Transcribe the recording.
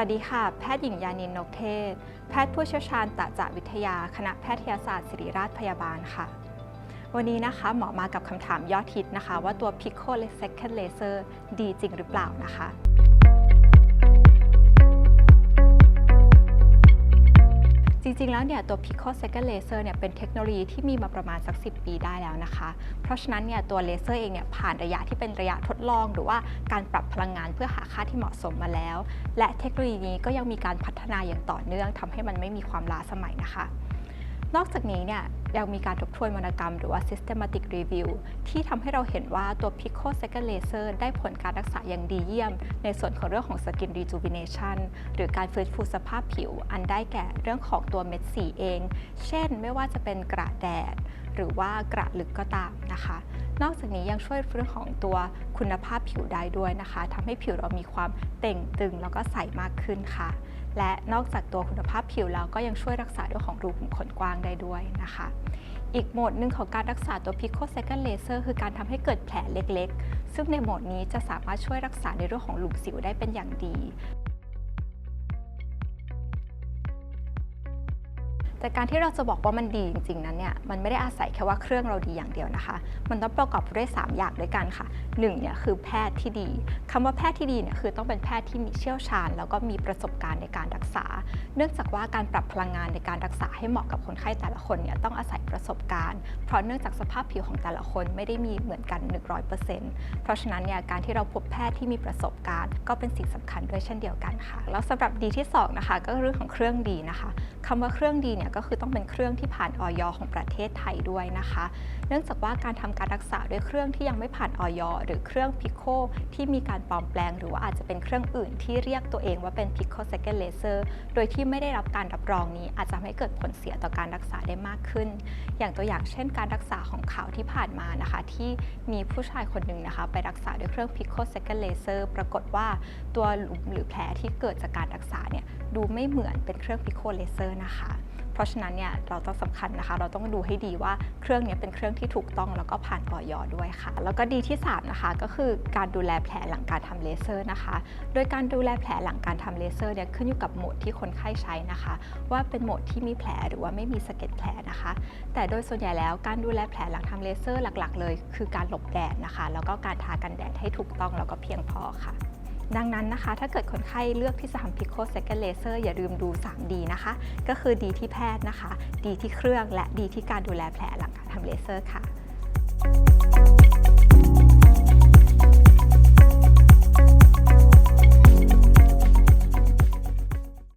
วัสดีค่ะ แพทย์หญิงยานินนกเทศ แพทย์ผู้เชี่ยวชาญตะจวิทยา คณะแพทยศาสตร์ศิริราชพยาบาลค่ะ วันนี้นะคะหมอมากับคำถามยอดฮิตนะคะ ว่าตัว Pico Second Laser ดีจริงหรือเปล่านะคะ ริงๆ แล้วเนี่ยตัว Pico Second Laser เนี่ยเป็นเทคโนโลยีที่มีมาประมาณสัก 10 ปีได้แล้วนะคะ เพราะฉะนั้นเนี่ยตัวเลเซอร์เองเนี่ยผ่านระยะที่เป็นระยะทดลอง หรือว่าการปรับพลังงานเพื่อหาค่าที่เหมาะสมมาแล้ว และเทคโนโลยีนี้ก็ยังมีการพัฒนาอย่างต่อเนื่องทำให้มันไม่มีความล้าสมัยนะคะ นอกจากนี้เนี่ยยังมีการทบทวนวรรณกรรมหรือว่า systematic review ที่ทำให้เราเห็นว่าตัว Pico Second Laser ได้ผลการรักษาอย่างดีเยี่ยม ในส่วนของเรื่องของ skin rejuvenation หรือการฟื้นฟูสภาพผิว อันได้แก่เรื่องของตัวเม็ดสีเอง เช่นไม่ว่าจะเป็นกระแดด หรือว่ากระลึกก็ตามนะคะ นอกจากนี้ยังช่วยเรื่องของตัวคุณภาพผิวได้ด้วยนะคะทำให้ผิวเรามีความเต่งตึงแล้วก็ใสมากขึ้นค่ะ และนอกจากตัวคุณภาพผิวแล้วก็ยังช่วยรักษาเรื่องของรูขุมขนกว้างได้ด้วยนะคะ อีกโหมดหนึ่งของการรักษาตัว Pico Second Laser คือการทำให้เกิดแผลเล็กๆ ซึ่งในโหมดนี้จะสามารถช่วยรักษาในเรื่องของหลุมสิวได้เป็นอย่างดี แต่การที่เราจะบอกว่ามันดีจริงๆนั้นเนี่ยมันไม่ได้อาศัยแค่ว่าเครื่องเราดีอย่างเดียวนะคะ มันต้องประกอบด้วย 3 อย่างด้วยกันค่ะ1เนี่ยคือแพทย์ที่ดีคำว่าแพทย์ที่ดีเนี่ยคือต้องเป็นแพทย์ที่มีเชี่ยวชาญ แล้วก็มีประสบการณ์ในการรักษา เนื่องจากว่าการปรับพลังงานในการรักษาให้เหมาะกับคนไข้แต่ละคนเนี่ยต้องอาศัยประสบการณ์ เพราะเนื่องจากสภาพผิวของแต่ละคนไม่ได้มีเหมือนกัน 100%เพราะฉะนั้นเนี่ยการที่เราพบแพทย์ที่มีประสบการณ์ ก็เป็นสิ่งสำคัญด้วยเช่นเดียวกันค่ะแล้วสำหรับดีที่สองนะคะก็เรื่องของเครื่องดีนะคะคำว่าเครื่องดีเนี่ยก็คือต้องเป็นเครื่องที่ผ่านออยของประเทศไทยด้วยนะคะ เนื่องจากว่าการทำการรักษาด้วยเครื่องที่ยังไม่ผ่านออยหรือเครื่องพิโคที่มีการปลอมแปลง หรือว่าอาจจะเป็นเครื่องอื่นที่เรียกตัวเองว่าเป็น Pico Second Laser โดยที่ไม่ได้รับการรับรองนี้ อาจจะทำให้เกิดผลเสียต่อการรักษาได้มากขึ้น อย่างตัวอย่างเช่น การรักษาของข่าวที่ผ่านมานะคะ ที่มีผู้ชายคนหนึ่งนะคะ ไปรักษาด้วยเครื่อง Pico Second Laser ปรากฏว่าตัวหลุมหรือแผลที่เกิดจากการรักษาเนี่ยดูไม่เหมือนเป็นเครื่อง Pico Laser นะคะเพราะฉะนั้นเนี่ยเราต้องสำคัญนะคะ เราต้องดูให้ดีว่าเครื่องนี้เป็นเครื่องที่ถูกต้องแล้วก็ผ่านออยด้วยค่ะ แล้วก็ดีที่ 3 นะคะ ก็คือการดูแลแผลหลังการทำเลเซอร์นะคะ โดยการดูแลแผลหลังการทำเลเซอร์เนี่ยขึ้นอยู่กับโหมดที่คนไข้ใช้นะคะ ว่าเป็นโหมดที่มีแผลหรือว่าไม่มีสะเก็ดแผลนะคะ แต่โดยส่วนใหญ่แล้วการดูแลแผลหลังทำเลเซอร์หลัก ๆ เลย คือการหลบแดดนะคะ แล้วก็การทากันแดดให้ถูกต้องแล้วก็เพียงพอค่ะ ดังนั้นนะคะ ถ้าเกิดคนไข้เลือกที่จะทำ Pico Second Laser อย่าลืมดู 3D นะคะ ก็คือดีที่แพทย์นะคะ ดีที่เครื่องและดีที่การดูแลแผลหลังการทำเลเซอร์ค่ะ